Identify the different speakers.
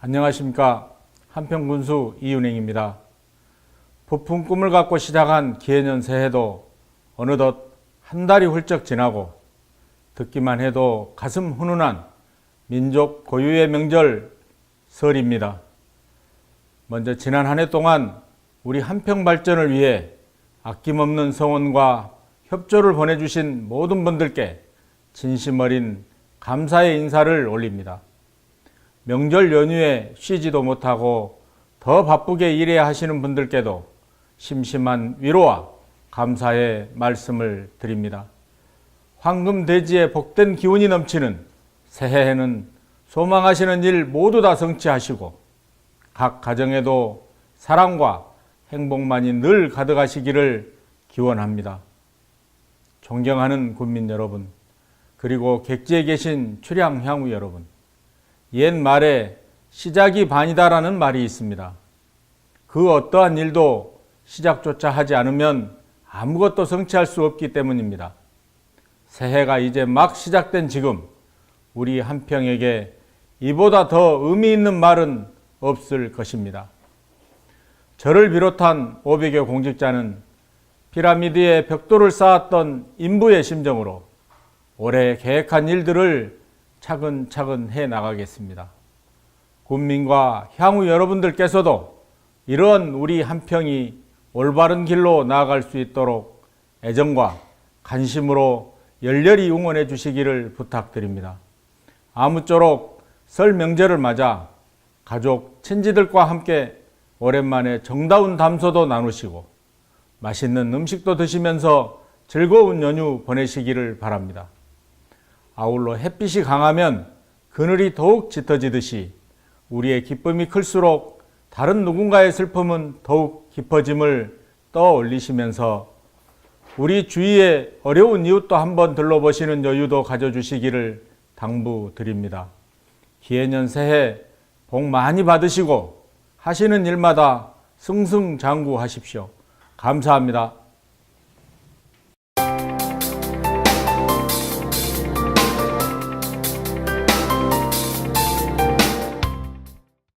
Speaker 1: 안녕하십니까 한평군수 이윤행입니다. 부푼 꿈을 갖고 시작한 기해년 새해도 어느덧 한 달이 훌쩍 지나고 듣기만 해도 가슴 훈훈한 민족 고유의 명절 설입니다. 먼저 지난 한 해 동안 우리 한평 발전을 위해 아낌없는 성원과 협조를 보내주신 모든 분들께 진심 어린 감사의 인사를 올립니다. 명절 연휴에 쉬지도 못하고 더 바쁘게 일해야 하시는 분들께도 심심한 위로와 감사의 말씀을 드립니다. 황금돼지의 복된 기운이 넘치는 새해에는 소망하시는 일 모두 다 성취하시고 각 가정에도 사랑과 행복만이 늘 가득하시기를 기원합니다. 존경하는 군민 여러분, 그리고 객지에 계신 출향 향후 여러분, 옛 말에 시작이 반이다라는 말이 있습니다. 그 어떠한 일도 시작조차 하지 않으면 아무것도 성취할 수 없기 때문입니다. 새해가 이제 막 시작된 지금 우리 한평에게 이보다 더 의미 있는 말은 없을 것입니다. 저를 비롯한 500여 공직자는 피라미드에 벽돌을 쌓았던 인부의 심정으로 올해 계획한 일들을 차근차근 해 나가겠습니다. 국민과 향후 여러분들께서도 이런 우리 한평이 올바른 길로 나아갈 수 있도록 애정과 관심으로 열렬히 응원해 주시기를 부탁드립니다. 아무쪼록 설 명절을 맞아 가족, 친지들과 함께 오랜만에 정다운 담소도 나누시고 맛있는 음식도 드시면서 즐거운 연휴 보내시기를 바랍니다. 아울러 햇빛이 강하면 그늘이 더욱 짙어지듯이 우리의 기쁨이 클수록 다른 누군가의 슬픔은 더욱 깊어짐을 떠올리시면서 우리 주위의 어려운 이웃도 한번 들러보시는 여유도 가져주시기를 당부드립니다. 기해년 새해 복 많이 받으시고 하시는 일마다 승승장구하십시오. 감사합니다.